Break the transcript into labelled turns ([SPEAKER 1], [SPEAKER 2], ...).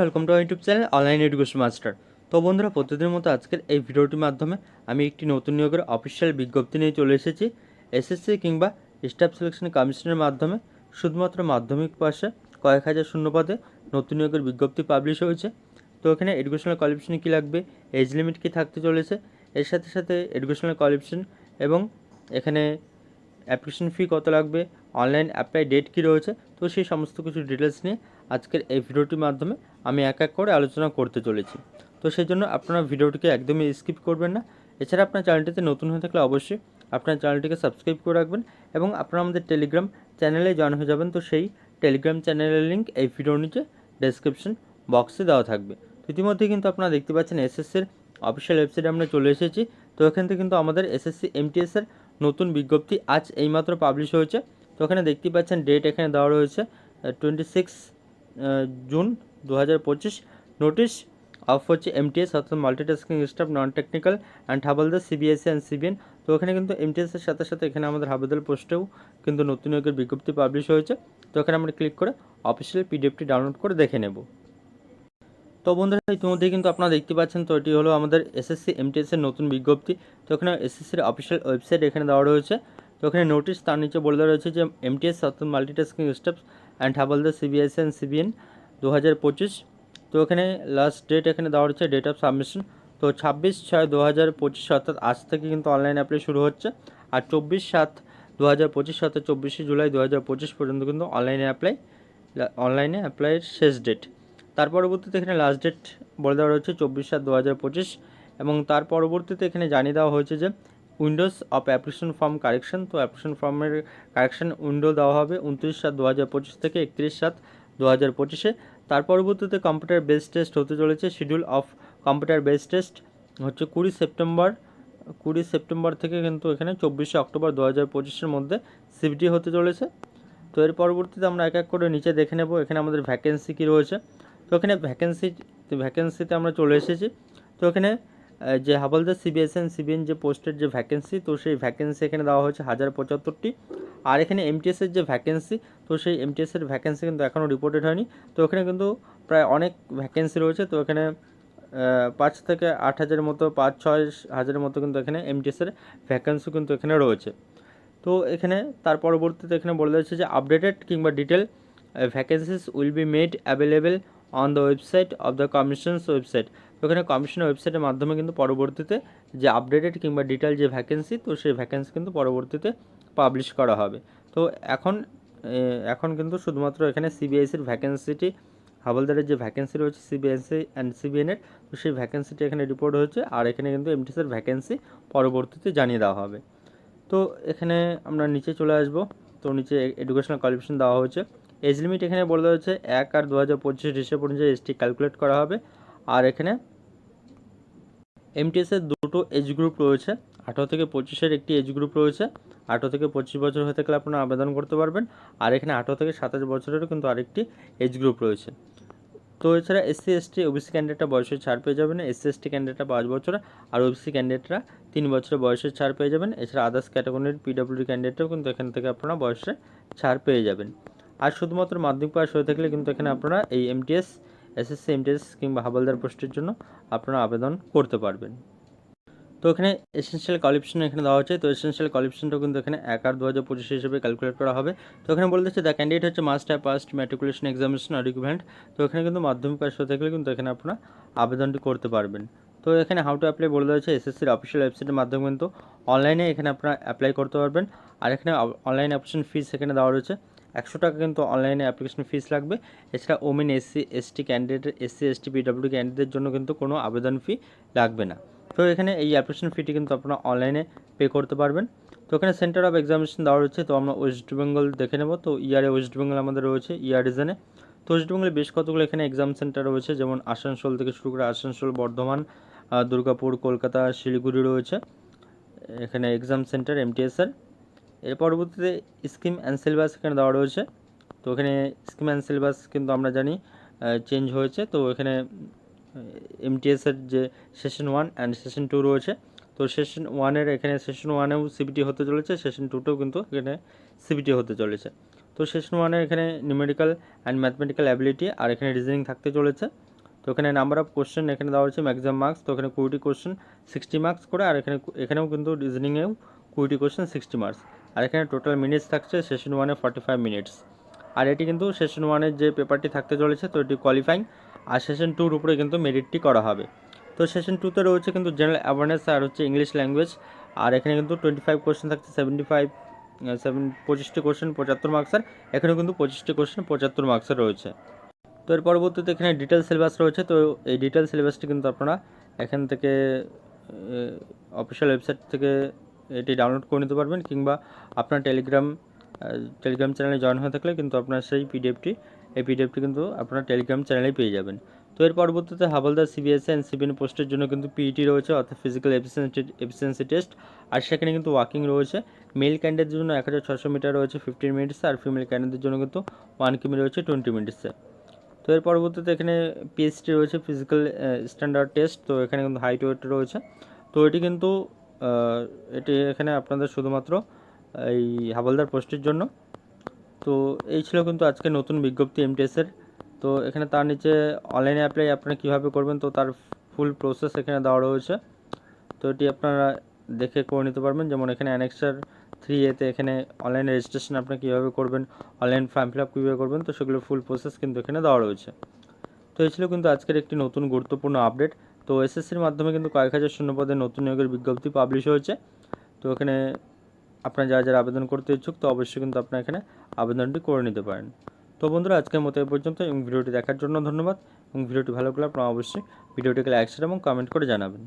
[SPEAKER 1] Welcome to YouTube channel online education master তো বন্ধুরা, প্রতিদিনের মতো আজকের এই ভিডিওটির মাধ্যমে আমি একটি নতুন নিয়োগের অফিসিয়াল বিজ্ঞপ্তি নিয়ে চলে এসেছি। এসএসসি কিংবা স্টাফ সিলেকশন কমিশনের মাধ্যমে শুধুমাত্র মাধ্যমিক পাশে কয়েক হাজার শূন্য পদে নতুন নিয়োগের বিজ্ঞপ্তি পাবলিশ হয়েছে। তো এখানে এডুকেশনাল কোয়ালিফিকেশন কী লাগবে এজ লিমিট কী থাকতে চলেছে, এর সাথে সাথে এডুকেশনাল কোয়ালিফিকেশন এবং এখানে অ্যাপ্লিকেশন ফি কত লাগবে অনলাইন অ্যাপ্লাই ডেট কী রয়েছে, তো সেই সমস্ত কিছু ডিটেলস নিয়ে আজকের এই ভিডিওটির মাধ্যমে আমি এক এক করে আলোচনা করতে চলেছি। তো সেই জন্য আপনারা ভিডিওটিকে একদমই স্কিপ করবেন না। এছাড়া আপনার চ্যানেলটিতে নতুন হয়ে থাকলে অবশ্যই আপনার চ্যানেলটিকে সাবস্ক্রাইব করে রাখবেন এবং আপনারা আমাদের টেলিগ্রাম চ্যানেলে জয়েন হয়ে যাবেন। তো সেই টেলিগ্রাম চ্যানেলের লিঙ্ক এই ভিডিওর নিচে ডেসক্রিপশন বক্সে দেওয়া থাকবে। তো ইতিমধ্যে কিন্তু আপনারা দেখতে পাচ্ছেন এসএসসির অফিসিয়াল ওয়েবসাইটে আমরা চলে এসেছি। তো এখান থেকে কিন্তু আমাদের এসএসসি এমটিএসের নতুন বিজ্ঞপ্তি আজ এইমাত্র পাবলিশ হয়েছে। তো এখানে দেখতেই পাচ্ছেন ডেট এখানে দেওয়া রয়েছে টোয়েন্টি সিক্স জুন দু হাজার পঁচিশ নোটিশ অফ হচ্ছে এমটিএস অর্থাৎ multitasking staff non technical and havildar CBSC and CBN তো এখানে কিন্তু এমটিএসের সাথে সাথে এখানে আমাদের হাবলদার পোস্টেও কিন্তু নতুন নিয়োগের বিজ্ঞপ্তি পাবলিশ হয়েছে। তো এখানে আমরা ক্লিক করে অফিসিয়াল পিডিএফটি ডাউনলোড করে দেখে নেব। তো বন্ধুরা, ইতিমধ্যেই কিন্তু আপনারা দেখতে পাচ্ছেন, তো এটি হলো আমাদের এসএসসি এমটিএসের নতুন বিজ্ঞপ্তি। তো এখানে এসএসসির অফিসিয়াল ওয়েবসাইট এখানে দেওয়া রয়েছে। তো এখানে নোটিশ তার নিচে বলে দেওয়া রয়েছে যে এমটিএস অর্থাৎ multitasking steps and havildar CBSC and CBN দু হাজার পঁচিশ। তো এখানে লাস্ট ডেট এখানে দেওয়া রয়েছে ডেট অফ সাবমিশন তো ছাব্বিশ ছয় দু হাজার পঁচিশ অর্থাৎ আজ থেকে কিন্তু অনলাইন অ্যাপ্লাই শুরু হচ্ছে। আর চব্বিশ সাত দু হাজার পঁচিশ অর্থাৎ চব্বিশে জুলাই দু হাজার পঁচিশ পর্যন্ত কিন্তু অনলাইনে অ্যাপ্লাই অনলাইনে অ্যাপ্লাইয়ের শেষ ডেট তার পরবর্তীতে এখানে লাস্ট ডেট বলে দেওয়া রয়েছে, চব্বিশ সাত দু হাজার পঁচিশ। এবং তার পরবর্তীতে এখানে জানিয়ে দেওয়া হয়েছে যে windows of application form correction তো অ্যাপ্লিকেশন ফর্মের কারেকশন উইন্ডো দেওয়া হবে উনত্রিশ সাত দু হাজার পঁচিশ থেকে একত্রিশ সাত দু হাজার পঁচিশে। তার পরবর্তীতে কম্পিউটার বেস টেস্ট হতে চলেছে schedule of computer base test হচ্ছে কুড়ি সেপ্টেম্বর কুড়ি সেপ্টেম্বর থেকে কিন্তু এখানে চব্বিশে অক্টোবর দু হাজার পঁচিশের মধ্যে সিবিটি হতে চলেছে। তো এর পরবর্তীতে আমরা এক এক করে নিচে দেখে নেব, এখানে আমাদের ভ্যাকেন্সি কী রয়েছে। তো এখানে ভ্যাকেন্সি ভ্যাকেন্সিতে আমরা চলে এসেছি। তো এখানে যে হাবলদার সিবিএসএন সিবিএন যে পোস্টের যে ভ্যাকেন্সি তো সেই ভ্যাকেন্সি এখানে দেওয়া হয়েছে হাজার পঁচাত্তরটি। আর এখানে এমটিএসের যে ভ্যাকেন্সি তো সেই এমটিএসের ভ্যাকেন্সি কিন্তু এখনও রিপোর্টেড হয়নি। তো এখানে কিন্তু প্রায় অনেক ভ্যাকেন্সি রয়েছে। তো এখানে পাঁচ থেকে আট হাজারের মতো, পাঁচ, ছয় হাজারের মতো কিন্তু এখানে এমটিএসের ভ্যাকেন্সি কিন্তু এখানে রয়েছে। তো এখানে তার পরবর্তীতে এখানে বলে দিয়েছে যে আপডেটেড কিংবা detail vacancies will be made available on the website of the commissions website তো এখানে কমিশনের ওয়েবসাইটের মাধ্যমে কিন্তু পরবর্তীতে যে আপডেটেড কিংবা ডিটেল যে ভ্যাকেন্সি তো সেই ভ্যাকেন্সি কিন্তু পরবর্তীতে পাবলিশ করা হবে। তো এখন এখন কিন্তু শুধুমাত্র এখানে সিবিএসসির ভ্যাকেন্সিটি হাবলদারের যে ভ্যাকেন্সি রয়েছে সিবিএসসি অ্যান্ড সিবিএনের তো সেই ভ্যাকেন্সিটি এখানে রিপোর্ট হয়েছে, আর এখানে কিন্তু এমটিসের ভ্যাকেন্সি পরবর্তীতে জানিয়ে দেওয়া হবে। তো এখানে আমরা নিচে চলে আসব। তো নিচে এডুকেশনাল কোয়ালিফিকেশন দেওয়া হয়েছে। এজ লিমিট এখানে বলে দেওয়া হচ্ছে এক আর দু হাজার পঁচিশ ডিসেম্বর অনুযায়ী এসটি ক্যালকুলেট করা হবে। আর এখানে এমটিএসের দুটো এজ গ্রুপ রয়েছে। আঠারো থেকে পঁচিশের একটি এজ গ্রুপ রয়েছে। আঠারো থেকে পঁচিশ বছর হয়ে থাকলে আপনারা আবেদন করতে পারবেন। আর এখানে আঠারো থেকে সাতাশ বছরেরও কিন্তু আরেকটি এজ গ্রুপ রয়েছে। তো এছাড়া এসসি এসটি ওবিসি ক্যান্ডিডেটরা বয়সের ছাড় পেয়ে যাবেন। এসসি এসটি ক্যান্ডিডেটরা পাঁচ বছর আর ওবিসি ক্যান্ডিডেটরা তিন বছরের বয়সের ছাড় পেয়ে যাবেন। এছাড়া আদার্স ক্যাটাগরির পিডব্লিউডি ক্যান্ডিডেটরাও কিন্তু এখান থেকে আপনারা বয়সে ছাড় পেয়ে যাবেন। আর শুধুমাত্র মাধ্যমিক পাস হয়ে থাকলে কিন্তু এখানে আপনারা এই এমটিএস এসএসসি এমটিএস কিংবা হাবলদার পোস্টের জন্য আপনারা আবেদন করতে পারবেন। তো এখানে এসেনশিয়াল কোয়ালিফিকেশন এখানে দেওয়া হচ্ছে তো এসেনশিয়াল কোয়ালিফিকেশনটা কিন্তু এখানে এক আর দু হাজার পঁচিশ হিসেবে ক্যালকুলেট করা হবে। তো এখানে বলে দিচ্ছে দ্য ক্যান্ডিডেট হচ্ছে must have passed matriculation examination R equivalent তো এখানে কিন্তু মাধ্যমিক পাস হয়ে থাকলে কিন্তু এখানে আপনারা আবেদনটি করতে পারবেন। তো এখানে হাউ টু অ্যাপ্লাই বলে দেওয়া হচ্ছে এসএসসির অফিসিয়াল ওয়েবসাইটের মাধ্যমে কিন্তু অনলাইনে এখানে আপনারা অ্যাপ্লাই করতে পারবেন। আর এখানে অনলাইন অ্যাপ্লিকেশন ফিস এখানে দেওয়া রয়েছে। একশো টাকা কিন্তু অনলাইনে অ্যাপ্লিকেশন ফিস লাগবে। এছাড়া women SC ST candidate SC ST PW ক্যান্ডিডেটের জন্য কিন্তু কোনো আবেদন ফি লাগবে না। তো এখানে এই অ্যাপ্লিকেশন ফিটি কিন্তু আপনারা অনলাইনে পে করতে পারবেন। তো এখানে সেন্টার অফ এক্সামিনেশন দেওয়া রয়েছে, তো আমরা ওয়েস্ট বেঙ্গল দেখে নেব। তো ইয়ারে ওয়েস্ট বেঙ্গল আমাদের রয়েছে ইয়ার রিজনে তো ওয়েস্ট বেঙ্গলে বেশ কতগুলো এখানে এক্সাম সেন্টার রয়েছে, যেমন আসানসোল থেকে শুরু করে আসানসোল, বর্ধমান দুর্গাপুর, কলকাতা, শিলিগুড়ি রয়েছে। এখানে এক্সাম সেন্টার এমটিএসের এর পরবর্তীতে স্কিম অ্যান্ড সিলেবাস এখানে দেওয়া রয়েছে। তো এখানে স্কিম অ্যান্ড সিলেবাস কিন্তু আমরা জানি চেঞ্জ হয়েছে। তো এখানে এমটিএসের যে session one and session two রয়েছে। তো সেশন ওয়ানের এখানে সেশন ওয়ানেও সিবিটি হতে চলেছে সেশন টুতেও কিন্তু এখানে সিবিটি হতে চলেছে। তো সেশন ওয়ানে এখানে নিউমেরিক্যাল অ্যান্ড ম্যাথমেটিক্যাল অ্যাবিলিটি আর এখানে রিজনিং থাকতে চলেছে। তো এখানে নাম্বার অফ কোশ্চেন এখানে দেওয়া হচ্ছে ম্যাক্সিমাম মার্কস তো এখানে কুড়িটি কোশ্চেন সিক্সটি মার্কস করে, আর এখানে, এখানেও কিন্তু রিজনিংয়েও কুড়িটি কোশ্চেন সিক্সটি মার্কস আর এখানে টোটাল মিনিটস থাকছে সেশন ওয়ানে ফর্টি ফাইভ মিনিটস আর এটি কিন্তু সেশন ওয়ানের যে পেপারটি থাকতে চলেছে, তো এটি কোয়ালিফাইং আর সেশন টুর উপরে কিন্তু মেরিটটি করা হবে। তো সেশন টুতে রয়েছে কিন্তু জেনারেল অ্যাওয়ারনেস আর হচ্ছে ইংলিশ ল্যাঙ্গুয়েজ আর এখানে কিন্তু টোয়েন্টি ফাইভ কোশ্চেন থাকছে সেভেন্টি ফাইভ সেভেন পঁচিশটি কোশ্চেন পঁচাত্তর মার্কসের এখানেও কিন্তু পঁচিশটি কোশ্চেন পঁচাত্তর মার্কসের রয়েছে। তো এর পরবর্তীতে এখানে ডিটেল সিলেবাস রয়েছে, তো এই ডিটেল সিলেবাসটি কিন্তু আপনারা এখান থেকে অফিসিয়াল ওয়েবসাইট থেকে এটি ডাউনলোড করে নিতে পারবেন কিংবা আপনার টেলিগ্রাম টেলিগ্রাম চ্যানেলে জয়েন হয়ে থাকলে কিন্তু আপনার সেই পিডিএফটি এই পিডিএফটি কিন্তু আপনার টেলিগ্রাম চ্যানেলেই পেয়ে যাবেন। তো এর পরবর্তীতে হাবলদার সিবিএসএ অ্যান্ড সিবিএন পোস্টের জন্য কিন্তু পিইটি রয়েছে, অর্থাৎ ফিজিক্যাল এফিসিয়েন্সি এফিসিয়েন্সি টেস্ট আর সেখানে কিন্তু ওয়াকিং রয়েছে। মেল ক্যান্ডিডেটদের জন্য এক হাজার ছশো মিটার রয়েছে ফিফটিন মিনিটসে আর ফিমেল ক্যান্ডিডেটদের জন্য কিন্তু ওয়ান কিমি রয়েছে টোয়েন্টি মিনিটসে তো এর পরবর্তীতে এখানে পিএইচডি রয়েছে ফিজিক্যাল স্ট্যান্ডার্ড টেস্ট তো এখানে কিন্তু হাইট ওয়েট রয়েছে। তো এটি কিন্তু এটি এখানে আপনাদের শুধুমাত্র এই হাবলদার পোস্টের জন্য। তো এই ছিল কিন্তু আজকে নতুন বিজ্ঞপ্তি এমটিএসের তো এখানে তার নিচে অনলাইনে অ্যাপ্লাই আপনারা কীভাবে করবেন, তো তার ফুল প্রসেস এখানে দেওয়া রয়েছে। তো এটি আপনারা দেখে করে নিতে পারবেন। যেমন এখানে অ্যানেক্সার থ্রি এতে এখানে অনলাইন রেজিস্ট্রেশন আপনি কীভাবে করবেন অনলাইন ফর্ম ফিল আপ কীভাবে করবেন, তো সেগুলোর ফুল প্রসেস কিন্তু এখানে দেওয়া রয়েছে। তো এই ছিল কিন্তু আজকের একটি নতুন গুরুত্বপূর্ণ আপডেট তো এসএসসির মাধ্যমে কিন্তু কয়েক হাজার শূন্যপদে নতুন নিয়োগের বিজ্ঞপ্তি পাবলিশ হয়েছে। তো এখানে আপনারা যারা যারা আবেদন করতে ইচ্ছুক, তো অবশ্যই কিন্তু আপনারা এখানে আবেদনটি করে নিতে পারেন। তো বন্ধুরা, আজকের মতো এ পর্যন্ত। এবং ভিডিওটি দেখার জন্য ধন্যবাদ। এবং ভিডিওটি ভালো লাগলে আপনারা অবশ্যই ভিডিওটিকে লাইক শেয়ার এবং কমেন্ট করে জানাবেন।